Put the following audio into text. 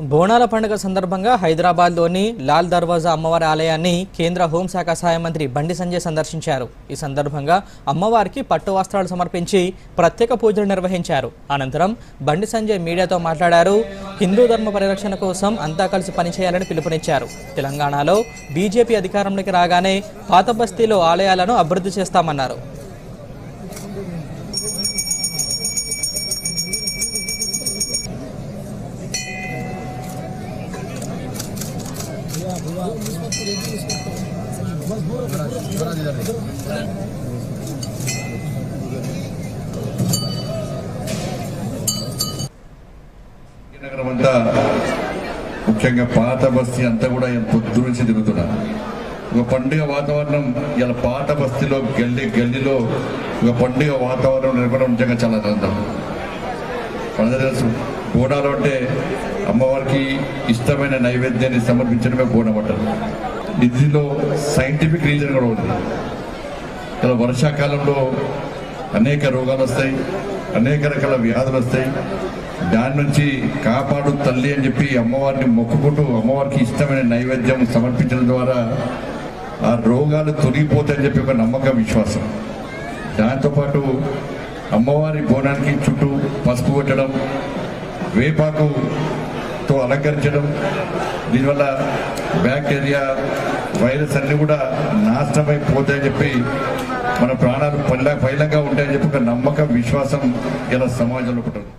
బోనాల పండుగ సందర్భంగా హైదరాబాద్లోని లాల్ దర్వాజా అమ్మవారి ఆలయాన్ని కేంద్ర హోంశాఖ సహాయ మంత్రి బండి సంజయ్ సందర్శించారు. ఈ సందర్భంగా అమ్మవారికి పట్టు వస్త్రాలు సమర్పించి ప్రత్యేక పూజలు నిర్వహించారు. అనంతరం బండి సంజయ్ మీడియాతో మాట్లాడారు. హిందూ ధర్మ పరిరక్షణ కోసం అంతా కలిసి పనిచేయాలని పిలుపునిచ్చారు. తెలంగాణలో బీజేపీ అధికారంలోకి రాగానే పాత బస్తీలో ఆలయాలను అభివృద్ధి చేస్తామన్నారు. అంతా ముఖ్యంగా పాత బస్తీ అంతా కూడా పొద్దు నుంచి తిరుగుతున్నారు ఒక పండుగ వాతావరణం ఇలా పాత బస్తీలో గల్లీ గల్లీలో ఒక పండుగ వాతావరణం నిలబడడం నిజంగా చాలా ఆనందం మనందరూ తెలుసు. బోనాలు అంటే అమ్మవారికి ఇష్టమైన నైవేద్యాన్ని సమర్పించడమే బోనం అంటారు ఇందులో సైంటిఫిక్ రీజన్ కూడా ఉంది. ఇలా వర్షాకాలంలో అనేక రోగాలు వస్తాయి అనేక రకాల వ్యాధులు వస్తాయి. దాని నుంచి కాపాడు తల్లి అని చెప్పి అమ్మవారిని మొక్కుకుంటూ అమ్మవారికి ఇష్టమైన నైవేద్యం సమర్పించడం ద్వారా ఆ రోగాలు తొలగిపోతాయని చెప్పి ఒక నమ్మకం విశ్వాసం. దాంతోపాటు అమ్మవారి బోనానికి చుట్టూ పసుపు పెట్టడం వేపాకుతో అలంకరించడం దీనివల్ల బ్యాక్టీరియా వైరస్ అన్ని కూడా నాశనమైపోతాయని చెప్పి మన ప్రాణాలు పైలంగా ఉంటాయని చెప్పి ఒక నమ్మకం విశ్వాసం ఇలా సమాజంలో ఉంటుంది